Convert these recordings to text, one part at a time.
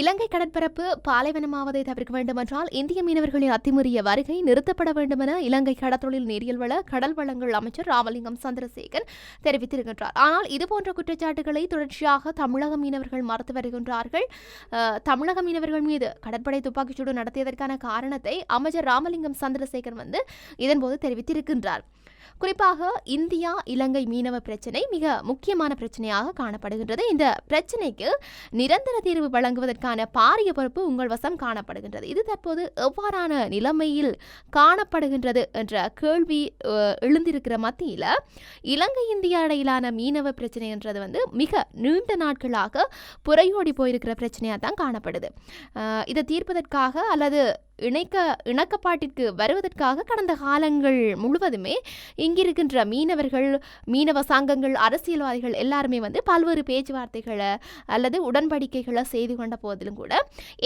இலங்கை கடற்பரப்பு பாலைவனமாவதை தவிர்க்க வேண்டுமென்றால் இந்திய மீனவர்களின் அத்துமீறிய வருகை நிறுத்தப்பட வேண்டுமென இலங்கை கடற்தொழில் நீரியல் வள கடல் வளங்கள் அமைச்சர் ராமலிங்கம் சந்திரசேகர் தெரிவித்திருக்கின்றார். ஆனால் இதுபோன்ற குற்றச்சாட்டுகளை தொடர்ச்சியாக தமிழக மீனவர்கள் மறுத்து வருகின்றார்கள். தமிழக மீனவர்கள் மீது கடற்படை துப்பாக்கிச்சூடு நடத்தியதற்கான காரணத்தை அமைச்சர் ராமலிங்கம் சந்திரசேகர் வந்து இதன்போது தெரிவித்திருக்கின்றார். குறிப்பாக இந்தியா இலங்கை மீனவ பிரச்சினை மிக முக்கியமான பிரச்சனையாக காணப்படுகின்றது. இந்த பிரச்சினைக்கு நிரந்தர தீர்வு வழங்குவதற்கான பாரிய பொறுப்பு உங்கள் வசம் காணப்படுகின்றது. இது தற்போது எவ்வாறான நிலைமையில் காணப்படுகின்றது என்ற கேள்வி அஹ், எழுந்திருக்கிற மத்தியில் இலங்கை இந்தியா இடையிலான மீனவ பிரச்சனை என்றது வந்து மிக நீண்ட நாட்களாக புறையோடி போயிருக்கிற பிரச்சனையாக தான் காணப்படுது இதை தீர்ப்பதற்காக அல்லது இணைக்க இணக்கப்பாட்டிற்கு வருவதற்காக கடந்த காலங்கள் முழுவதுமே இங்கிருக்கின்ற மீனவர்கள் மீனவ சங்கங்கள் அரசியல்வாதிகள் எல்லாருமே வந்து பல்வேறு பேச்சுவார்த்தைகளை அல்லது உடன்படிக்கைகளை செய்து கொண்ட போதிலும் கூட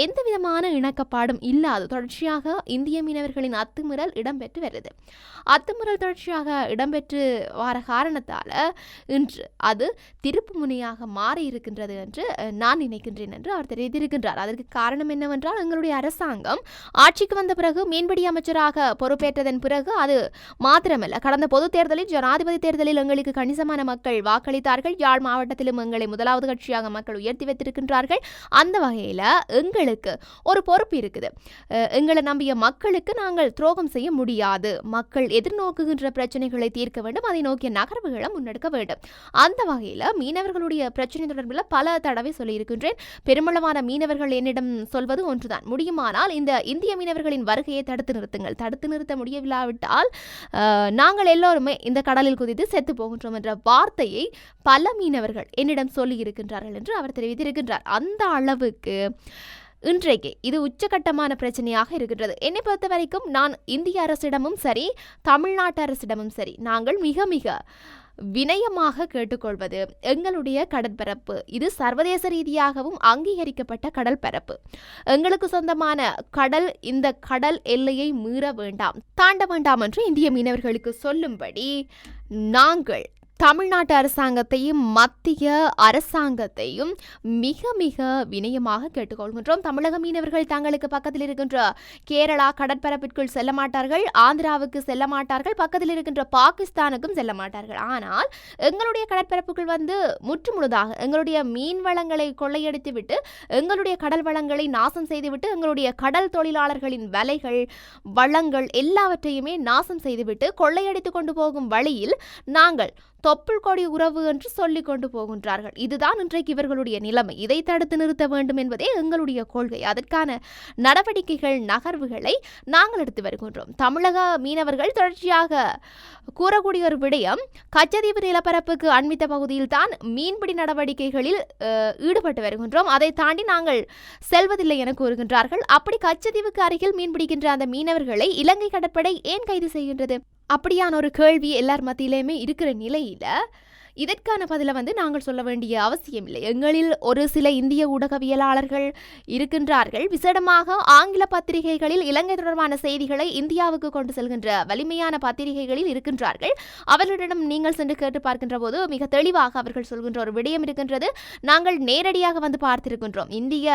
எந்த விதமான இணக்கப்பாடும் இல்லாது தொடர்ச்சியாக இந்திய மீனவர்களின் அத்துமீறல் இடம்பெற்று வருது. அத்துமீறல் தொடர்ச்சியாக இடம்பெற்று வர காரணத்தால் இன்று அது திருப்பு முனையாக மாறி இருக்கின்றது என்று நான் நினைக்கின்றேன் என்று அவர் தெரிவித்திருக்கின்றார். அதற்கு காரணம் என்னவென்றால் எங்களுடைய அரசாங்கம் ஆட்சிக்கு வந்த பிறகு மீன்பிடி அமைச்சராக பொறுப்பேற்றதன் பிறகு அது மாத்திரமல்ல. கடந்த பொதுத் தேர்தலில் ஜனாதிபதி தேர்தலில் எங்களுக்கு கணிசமான மக்கள் வாக்களித்தார்கள். யாழ் மாவட்டத்திலும் எங்களை முதலாவது கட்சியாக மக்கள் உயர்த்தி வைத்திருக்கின்றார்கள். அந்த வகையில் எங்களுக்கு ஒரு பொறுப்பு இருக்குது. எங்களை நம்பிய மக்களுக்கு நாங்கள் துரோகம் செய்ய முடியாது. மக்கள் எதிர்நோக்குகின்ற பிரச்சனைகளை தீர்க்க வேண்டும். அதை நோக்கிய நகர்வுகளை முன்னெடுக்க வேண்டும். அந்த வகையில் மீனவர்களுடைய பிரச்சனை தொடர்பில் பல தடவை சொல்லியிருக்கின்றேன். பெருமளவான மீனவர்கள் என்னிடம் சொல்வது ஒன்றுதான். முடியுமானால் இந்த இந்திய மீனவர்களின் வருகையை தடுத்து நிறுத்துங்கள். தடுத்து நிறுத்த முடியவில்லாவிட்டால் நாங்கள் எல்லோருமே இந்த கடலில் குதித்து செத்து போகின்றோம் என்ற வார்த்தையை பல மீனவர்கள் என்னிடம் சொல்லி இருக்கின்றார்கள் என்று அவர் தெரிவித்திருக்கின்றார். அந்த அளவுக்கு இன்றைக்கு இது உச்சகட்டமான பிரச்சனையாக இருக்கின்றது. என்னை பொறுத்த வரைக்கும் நான் இந்திய அரசிடமும் சரி தமிழ்நாட்டு அரசிடமும் சரி நாங்கள் மிக மிக வினயமாக கேட்டுக்கொள்வது எங்களுடைய கடற்பரப்பு இது சர்வதேச ரீதியாகவும் அங்கீகரிக்கப்பட்ட கடல் பரப்பு. எங்களுக்கு சொந்தமான கடல் இந்த கடல் எல்லையை மீற வேண்டாம் தாண்ட வேண்டாம் என்று இந்திய மீனவர்களுக்கு சொல்லும்படி நாங்கள் தமிழ்நாட்டு அரசாங்கத்தையும் மத்திய அரசாங்கத்தையும் மிக மிக வினயமாக கேட்டுக்கொள்கின்றோம். தமிழக மீனவர்கள் தங்களுக்கு பக்கத்தில் இருக்கின்ற கேரளா கடற்பரப்பிற்குள் செல்ல மாட்டார்கள் ஆந்திராவுக்கு செல்ல மாட்டார்கள் பக்கத்தில் இருக்கின்ற பாகிஸ்தானுக்கும் செல்ல மாட்டார்கள். ஆனால் எங்களுடைய கடற்பரப்புகள் வந்து முற்றுமுழுதாக எங்களுடைய மீன் வளங்களை கொள்ளையடித்து விட்டு எங்களுடைய கடல் வளங்களை நாசம் செய்துவிட்டு எங்களுடைய கடல் தொழிலாளர்களின் வலைகள் வளங்கள் எல்லாவற்றையுமே நாசம் செய்துவிட்டு கொள்ளையடித்து கொண்டு போகும் வழியில் நாங்கள் தொப்புள் கொடி உறவு என்று சொல்லிக் கொண்டு போகின்றார்கள். இதுதான் இன்றைக்கு இவர்களுடைய நிலைமை. இதை தடுத்து நிறுத்த வேண்டும் என்பதே எங்களுடைய கொள்கை. அதற்கான நடவடிக்கைகள் நகர்வுகளை நாங்கள் எடுத்து வருகின்றோம். தமிழக மீனவர்கள் தொடர்ச்சியாக கூறக்கூடிய ஒரு விடயம் கச்சதீவு நிலப்பரப்புக்கு அண்மித்த பகுதியில் தான் மீன்பிடி நடவடிக்கைகளில் ஈடுபட்டு வருகின்றோம். அதை தாண்டி நாங்கள் செல்வதில்லை என கூறுகின்றார்கள். அப்படி கச்சதீவுக்கு அருகில் மீன்பிடிக்கின்ற அந்த மீனவர்களை இலங்கை கடற்படை ஏன் கைது செய்கின்றது? அப்படியான ஒரு கேள்வி எல்லார் மத்தியிலையுமே இருக்கிற நிலையில இதற்கான பதிலை வந்து நாங்கள் சொல்ல வேண்டிய அவசியம் இல்லை. எங்களில் ஒரு சில இந்திய ஊடகவியலாளர்கள் இருக்கின்றார்கள். விசேடமாக ஆங்கில பத்திரிகைகளில் இலங்கை தொடர்பான செய்திகளை இந்தியாவுக்கு கொண்டு செல்கின்ற வலிமையான பத்திரிகைகளில் இருக்கின்றார்கள். அவர்களிடம் நீங்கள் சென்று கேட்டு பார்க்கின்ற போது மிக தெளிவாக அவர்கள் சொல்கின்ற ஒரு விடயம் இருக்கின்றது. நாங்கள் நேரடியாக வந்து பார்த்திருக்கின்றோம். இந்திய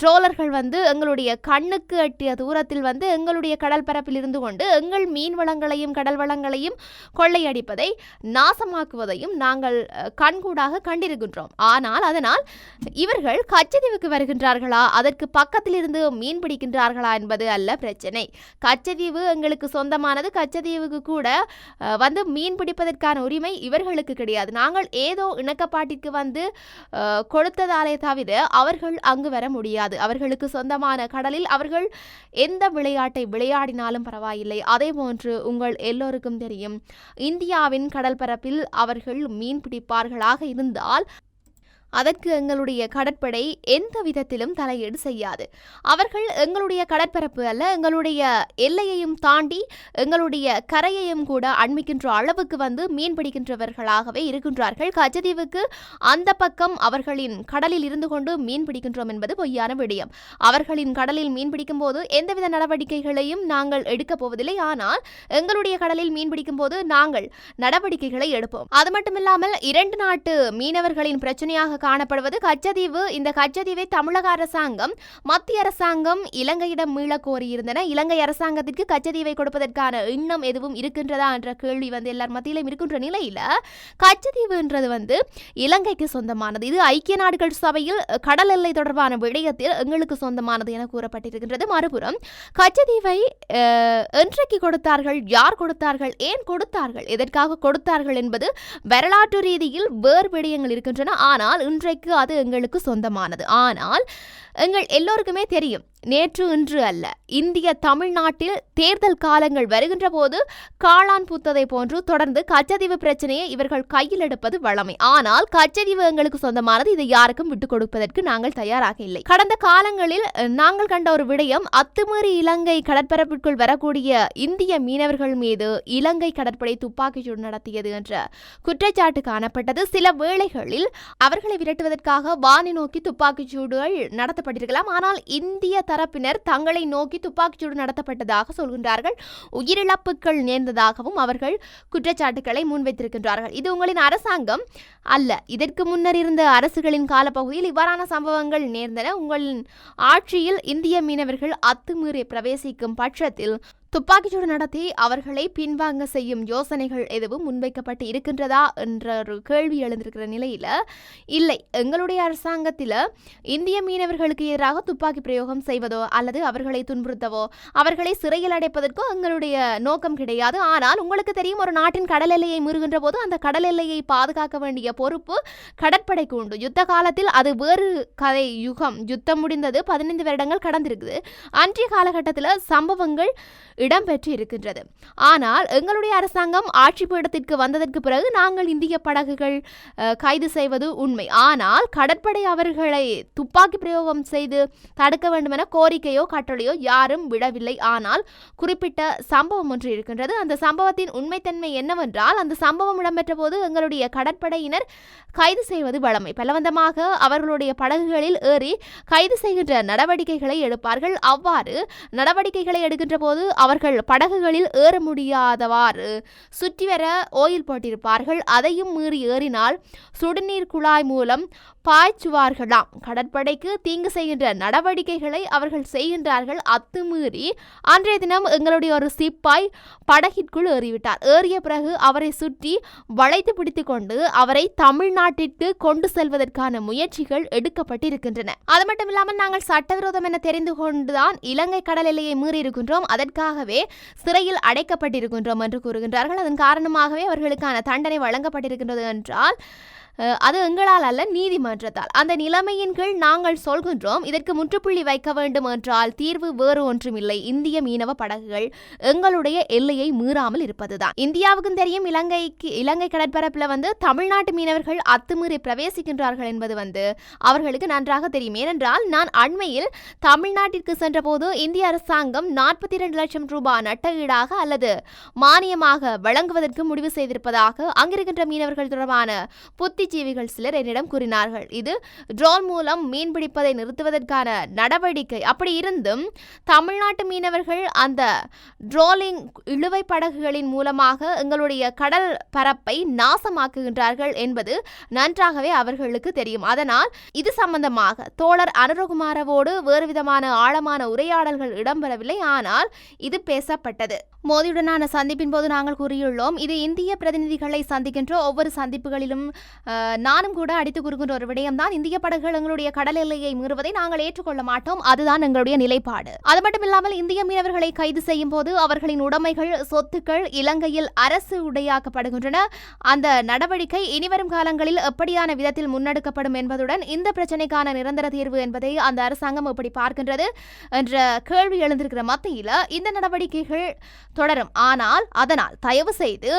ட்ரோலர்கள் வந்து எங்களுடைய கண்ணுக்கு எட்டிய தூரத்தில் வந்து எங்களுடைய கடல் பரப்பில் இருந்து கொண்டு எங்கள் மீன் வளங்களையும் கடல் வளங்களையும் கொள்ளையடிப்பதை நாசமாக்குவது வருவதையும் நாங்கள் கண்கூடாக கண்டிருக்கின்றோம். ஆனால் அதனால் இவர்கள் கச்சதீவுக்கு வருகின்றார்களா? அதற்கு பக்கத்தில் இருந்து மீன் பிடிக்கின்றார்களா என்பது அல்ல பிரச்சனை. கச்சதீவு எங்களுக்கு சொந்தமானது. கச்சதீவுக்கு கூட வந்து மீன் பிடிப்பதற்கான உரிமை இவர்களுக்கு கிடையாது. நாங்கள் ஏதோ இணக்கப்பாட்டிற்கு வந்து கொடுத்ததாலே தவிர அவர்கள் அங்கு வர முடியாது. அவர்களுக்கு சொந்தமான கடலில் அவர்கள் எந்த விளையாட்டை விளையாடினாலும் பரவாயில்லை. அதே போன்று உங்கள் எல்லோருக்கும் தெரியும். இந்தியாவின் கடல் பரப்பில் மீனவர்கள் மீன் பிடிப்பார்களாக இருந்தால் அதற்கு எங்களுடைய கடற்படை எந்த விதத்திலும் தலையீடு செய்யாது. அவர்கள் எங்களுடைய கடற்பரப்பு அல்ல எங்களுடைய எல்லையையும் தாண்டி எங்களுடைய கரையையும் கூட அண்மிக்கின்ற அளவுக்கு வந்து மீன் பிடிக்கின்றவர்களாகவே இருக்கின்றார்கள். கச்சதீவுக்கு அந்த பக்கம் அவர்களின் கடலில் இருந்து கொண்டு மீன் பிடிக்கின்றோம் என்பது பொய்யான விடயம். அவர்களின் கடலில் மீன் பிடிக்கும் போது எந்தவித நடவடிக்கைகளையும் நாங்கள் எடுக்கப் போவதில்லை. ஆனால் எங்களுடைய கடலில் மீன் பிடிக்கும் போது நாங்கள் நடவடிக்கைகளை எடுப்போம். அது மட்டுமில்லாமல் இரண்டு நாட்டு மீனவர்களின் பிரச்சனையாக காணப்படுவது கச்சதீவு. இந்த கச்சதீவை தமிழக அரசாங்கம் மத்திய அரசாங்கம் இலங்கையிடம் மீள கோரியிருந்தன. இலங்கை அரசாங்கத்திற்கு கச்சதீவை கொடுப்பதற்கான எண்ணம் எதுவும் இருக்கின்றதா என்ற கேள்வி வந்து எல்லார் மத்தியிலும் இருக்கின்ற நிலையில கச்சதீவுன்றது வந்து இலங்கைக்கு சொந்தமானது. இது ஐக்கிய நாடுகள் சபையில் கடல் எல்லை தொடர்பான விடயத்தில் எங்களுக்கு சொந்தமானது என கூறப்பட்டிருக்கின்றது. மறுபுறம் கச்சதீவை என்றைக்கு கொடுத்தார்கள் யார் கொடுத்தார்கள் ஏன் கொடுத்தார்கள் எதற்காக கொடுத்தார்கள் என்பது வரலாற்று ரீதியில் வேறு விடயங்கள் இருக்கின்றன. ஆனால் இன்றைக்கு அது எங்களுக்கு சொந்தமானது. ஆனால் எங்கள் எல்லோருக்குமே தெரியும் நேற்று இன்று அல்ல. இந்திய தமிழ்நாட்டில் தேர்தல் காலங்கள் வருகின்ற போது காளான் பூத்ததை போன்று தொடர்ந்து கச்சதீவு பிரச்சனையை இவர்கள் கையில் எடுப்பது வழமை. ஆனால் கச்சதீவு எங்களுக்கு சொந்தமானது. இதை யாருக்கும் விட்டுக் கொடுப்பதற்கு நாங்கள் தயாராக இல்லை. கடந்த காலங்களில் நாங்கள் கண்ட ஒரு விடயம் அத்துமீறி இலங்கை கடற்பரப்பிற்குள் வரக்கூடிய இந்திய மீனவர்கள் மீது இலங்கை கடற்படை துப்பாக்கிச்சூடு நடத்தியது என்ற குற்றச்சாட்டு காணப்பட்டது. சில வேளைகளில் அவர்களை விரட்டுவதற்காக வானை நோக்கி துப்பாக்கிச்சூடுகள் நடத்தப்பட்டிருக்கலாம். ஆனால் இந்திய தரப்பினர் தங்களை நோக்கி துப்பாக்கிச்சூடு நடத்தப்பட்டதாக சொல்கின்றார்கள். உயிரிழப்புகள் நேர்ந்ததாகவும் அவர்கள் குற்றச்சாட்டுக்களை முன்வைத்திருக்கின்றார்கள். இது உங்களின் அரசாங்கம் அல்ல. இதற்கு முன்னர் இருந்த அரசுகளின் காலப்பகுதியில் இவ்வாறான சம்பவங்கள் நேர்ந்தன. உங்களின் ஆட்சியில் இந்திய மீனவர்கள் அத்துமீறி பிரவேசிக்கும் பட்சத்தில் துப்பாக்கிச்சூடு நடத்தி அவர்களை பின்வாங்க செய்யும் யோசனைகள் எதுவும் முன்வைக்கப்பட்டு இருக்கின்றதா என்ற ஒரு கேள்வி எழுந்திருக்கிற நிலையில் இல்லை. எங்களுடைய அரசாங்கத்தில் இந்திய மீனவர்களுக்கு எதிராக துப்பாக்கி பிரயோகம் செய்வதோ அல்லது அவர்களை துன்புறுத்தவோ அவர்களை சிறையில் அடைப்பதற்கோ எங்களுடைய நோக்கம் கிடையாது. ஆனால் உங்களுக்கு தெரியும் ஒரு நாட்டின் கடல் எல்லையை மீறுகின்ற போது அந்த கடல் எல்லையை பாதுகாக்க வேண்டிய பொறுப்பு கடற்படைக்கு உண்டு யுத்த காலத்தில் அது வேறு கதை யுகம். யுத்தம் முடிந்தது பதினைந்து வருடங்கள் கடந்திருக்குது. அன்றைய காலகட்டத்தில் சம்பவங்கள் இடம்பெற்று இருக்கின்றது ஆனால் எங்களுடைய அரசாங்கம் ஆட்சி பீடத்திற்கு வந்ததற்கு பிறகு நாங்கள் இந்திய படகுகள் கைது செய்வது உண்மை. ஆனால் கடற்படை அவர்களை துப்பாக்கி பிரயோகம் செய்து தடுக்க வேண்டும் என கோரிக்கையோ கட்டளையோ யாரும் விடவில்லை. ஆனால் குறிப்பிட்ட சம்பவம் ஒன்று இருக்கின்றது. அந்த சம்பவத்தின் உண்மைத்தன்மை என்னவென்றால் அந்த சம்பவம் இடம்பெற்ற போது எங்களுடைய கடற்படையினர் கைது செய்வது வழமை. பலவந்தமாக அவர்களுடைய படகுகளில் ஏறி கைது செய்கின்ற நடவடிக்கைகளை எடுப்பார்கள். அவ்வாறு நடவடிக்கைகளை எடுக்கின்ற போது அவர்கள் படகுகளில் ஏற முடியாதவாறு சுற்றி வர ஓயில் போட்டிருப்பார்கள். அதையும் மீறி ஏறினால் சுடுநீர் குழாய் மூலம் பாய்ச்சுவார்களாம். கடற்படைக்கு தீங்கு செய்கின்ற நடவடிக்கைகளை அவர்கள் செய்கின்றார்கள் அத்துமீறி. அன்றைய தினம் எங்களுடைய ஒரு சிப்பாய் படகிற்குள் ஏறிவிட்டார். ஏறிய பிறகு அவரை சுற்றி வளைத்து பிடித்து கொண்டு அவரை தமிழ்நாட்டிற்கு கொண்டு செல்வதற்கான முயற்சிகள் எடுக்கப்பட்டிருக்கின்றன. அது மட்டும் இல்லாமல் நாங்கள் சட்டவிரோதம் என தெரிந்து கொண்டுதான் இலங்கை கடல் எல்லையை மீறி இருக்கின்றோம் அதற்காகவே சிறையில் அடைக்கப்பட்டிருக்கின்றோம் என்று கூறுகின்றார்கள். அதன் காரணமாகவே அவர்களுக்கான தண்டனை வழங்கப்பட்டிருக்கின்றது என்றால் அது எங்களால் அல்ல நீதிமன்றத்தால். அந்த நிலைமையின் கீழ் நாங்கள் சொல்கின்றோம் இதற்கு முற்றுப்புள்ளி வைக்க வேண்டும் என்றால் தீர்வு வேறு ஒன்றுமில்லை. இந்திய மீனவ படகுகள் எங்களுடைய எல்லையை மீறாமல் இருப்பதுதான். இந்தியாவுக்கும் தெரியும் இலங்கைக்கு இலங்கை கடற்பரப்பில் வந்து தமிழ்நாட்டு மீனவர்கள் அத்துமீறி பிரவேசிக்கின்றார்கள் என்பது வந்து அவர்களுக்கு நன்றாக தெரியும். ஏனென்றால் நான் அண்மையில் தமிழ்நாட்டிற்கு சென்றபோது இந்திய அரசாங்கம் நாற்பத்தி இரண்டு லட்சம் ரூபாய் நட்டஈடாக அல்லது மானியமாக வழங்குவதற்கு முடிவு செய்திருப்பதாக அங்கிருக்கின்ற மீனவர்கள் தொடர்பான புத்தி புத்திஜீவிகள் சிலர் என்னிடம் கூறினார்கள். இது ட்ரோன் மூலம் மீன்பிடிப்பதை நிறுத்துவதற்கான நடவடிக்கை. அப்படி இருந்தும் தமிழ்நாட்டு மீனவர்கள் அந்த ட்ரோலிங் இழுவை படகுகளின் மூலமாக எங்களுடைய கடல் பரப்பை நாசமாக்குகின்றார்கள் என்பது நன்றாகவே அவர்களுக்கு தெரியும். அதனால் இது சம்பந்தமாக தோழர் அனுரகுமாரவோடு வேறு விதமான ஆழமான உரையாடல்கள் இடம்பெறவில்லை. ஆனால் இது பேசப்பட்டது. மோதியுடனான சந்திப்பின் போது நாங்கள் கூறியுள்ளோம் இது இந்திய பிரதிநிதிகளை சந்திக்கின்ற ஒவ்வொரு சந்திப்புகளிலும் நானும் கூட அடித்து கூறுகின்ற ஒரு விடயம்தான். இந்திய படகுகள் எங்களுடைய கடல் எல்லையை மீறுவதை நாங்கள் ஏற்றுக்கொள்ள மாட்டோம். அதுதான் எங்களுடைய நிலைப்பாடு. அது மட்டும் இல்லாமல் இந்திய மீனவர்களை கைது செய்யும் போது அவர்களின் உடைமைகள் சொத்துக்கள் இலங்கையில் அரசு உடையாக்கப்படுகின்றன. அந்த நடவடிக்கை இனிவரும் காலங்களில் எப்படியான விதத்தில் முன்னெடுக்கப்படும் என்பதுடன் இந்த பிரச்சனைக்கான நிரந்தர தீர்வு என்பதை அந்த அரசாங்கம் எப்படி பார்க்கின்றது என்ற கேள்வி எழுந்திருக்கிற மத்தியில் இந்த நடவடிக்கைகள் தொடரும். ஆனால் அதனால் தயவு செய்து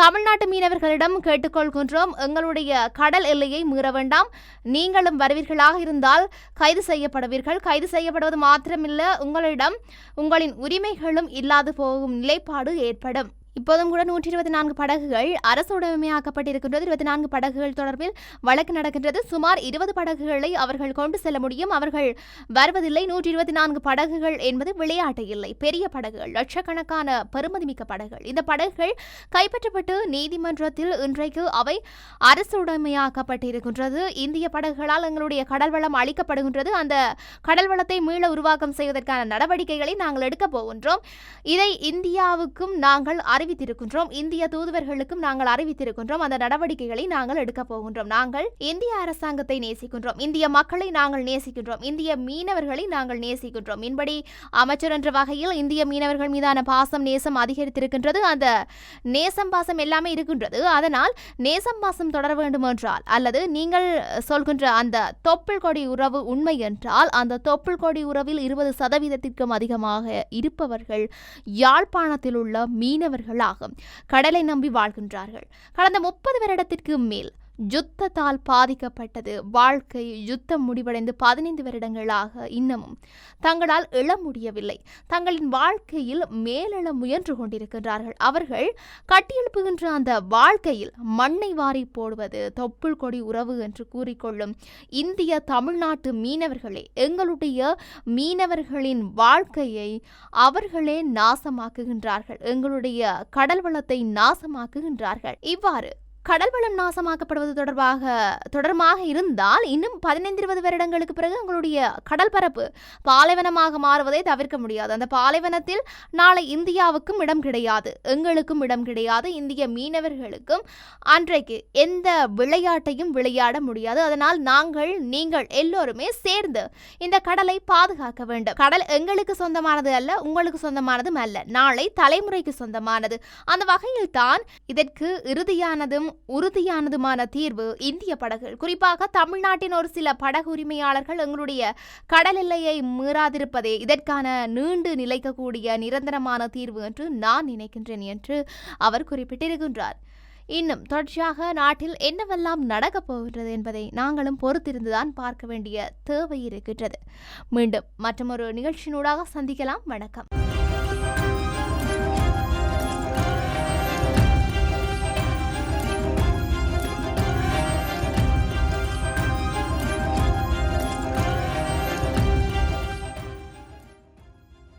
தமிழ்நாட்டு மீனவர்களிடம் கேட்டுக்கொள்கின்றோம். எங்களுடைய கடல் எல்லையை மீற வேண்டாம். நீங்களும் வருவீர்களாக இருந்தால் கைது செய்யப்படுவீர்கள். கைது செய்யப்படுவது மாத்திரமில்லை. உங்களிடம் உங்களின் உரிமைகளும் இல்லாது போகும் நிலைப்பாடு ஏற்படும். இப்போதும் கூட நூற்றி இருபத்தி நான்கு படகுகள் அரசு உடைமையாக்கப்பட்டிருக்கின்றது இருபத்தி நான்கு படகுகள் தொடர்பில் வழக்கு நடக்கின்றது. சுமார் இருபது படகுகளை அவர்கள் கொண்டு செல்ல முடியும். அவர்கள் வருவதில்லை. நூற்றி இருபத்தி நான்கு படகுகள் என்பது விளையாட்டு இல்லை. பெரிய படகுகள் லட்சக்கணக்கான பெருமதிமிக்க படகுகள். இந்த படகுகள் கைப்பற்றப்பட்டு நீதிமன்றத்தில் இன்றைக்கு அவை அரசு உடைமையாக்கப்பட்டிருக்கின்றது இந்திய படகுகளால் எங்களுடைய கடல் வளம் அளிக்கப்படுகின்றது அந்த கடல் வளத்தை மீள உருவாக்கம் செய்வதற்கான நடவடிக்கைகளை நாங்கள் எடுக்கப் போகின்றோம். இதை இந்தியாவுக்கும் நாங்கள் அறிவித்திருக்கின்றோம். இந்திய தூதுவர்களுக்கும் நாங்கள் அறிவித்திருக்கின்றோம். அந்த நடவடிக்கைகளை நாங்கள் எடுக்கப் போகின்றோம். நாங்கள் இந்திய அரசாங்கத்தை நேசிக்கின்றோம். இந்திய மக்களை நாங்கள் நேசிக்கின்றோம். இந்திய மீனவர்களை நாங்கள் நேசிக்கின்றோம். இன்படி அமைச்சர் என்ற வகையில் இந்திய மீனவர்கள் மீதான பாசம் நேசம் அதிகரித்திருக்கின்றது. அந்த நேசம் பாசம் எல்லாமே இருக்கின்றது. அதனால் நேசம் பாசம் தொடர வேண்டும் என்றால் அல்லது நீங்கள் சொல்கின்ற அந்த தொப்புள் கொடி உறவு உண்மை என்றால் அந்த தொப்புள் கொடி உறவில் இருபது சதவீதத்திற்கும் அதிகமாக இருப்பவர்கள் யாழ்ப்பாணத்தில் உள்ள மீனவர்கள் மீனவர்களாகும் கடலை நம்பி வாழ்கின்றார்கள். கடந்த முப்பது வருடத்திற்கு மேல் யுத்தத்தால் பாதிக்கப்பட்டது. வாழ்க்கை யுத்தம் முடிவடைந்து பதினைந்து வருடங்களாக இன்னமும் தங்களால் எழ முடியவில்லை. தங்களின் வாழ்க்கையில் மேலெழ முயன்று கொண்டிருக்கின்றார்கள். அவர்கள் கட்டியெழுப்புகின்ற அந்த வாழ்க்கையில் மண்ணை வாரி போடுவது தொப்புள் கொடி உறவு என்று கூறிக்கொள்ளும் இந்திய தமிழ்நாட்டு மீனவர்களே எங்களுடைய மீனவர்களின் வாழ்க்கையை அவர்களே நாசமாக்குகின்றார்கள். எங்களுடைய கடல் வளத்தை நாசமாக்குகின்றார்கள். இவ்வாறு கடல் வளம் நாசமாக்கப்படுவது தொடர்பாக தொடர்பாக இருந்தால் இன்னும் பதினைந்து இருபது வருடங்களுக்கு பிறகு உங்களுடைய கடல் பரப்பு பாலைவனமாக மாறுவதை தவிர்க்க முடியாது. அந்த பாலைவனத்தில் நாளை இந்தியாவுக்கும் இடம் கிடையாது. எங்களுக்கும் இடம் கிடையாது. இந்திய மீனவர்களுக்கும் அன்றைக்கு எந்த விளையாட்டையும் விளையாட முடியாது. அதனால் நாங்கள் நீங்கள் எல்லோருமே சேர்ந்து இந்த கடலை பாதுகாக்க வேண்டும். கடல் எங்களுக்கு சொந்தமானது அல்ல உங்களுக்கு சொந்தமானதும் அல்ல. நாளை தலைமுறைக்கு சொந்தமானது. அந்த வகையில் தான் இதற்கு இறுதியானதும் உறுதியானதுமான தீர்வு இந்திய படகுகள். குறிப்பாக தமிழ்நாட்டின் ஒரு சில படகு உரிமையாளர்கள் எங்களுடைய கடல் எல்லையை மீறாதிருப்பதே இதற்கான நீண்டு நிலைக்கக்கூடிய நிரந்தரமான தீர்வு என்று நான் நினைக்கின்றேன் என்று அவர் குறிப்பிட்டிருக்கின்றார். இன்னும் தொடர்ச்சியாக நாட்டில் என்னவெல்லாம் நடக்கப் போகின்றது என்பதை நாங்களும் பொறுத்திருந்துதான் பார்க்க வேண்டிய தேவை இருக்கின்றது. மீண்டும் மற்றொரு நிகழ்ச்சியினூடாக சந்திக்கலாம். வணக்கம்.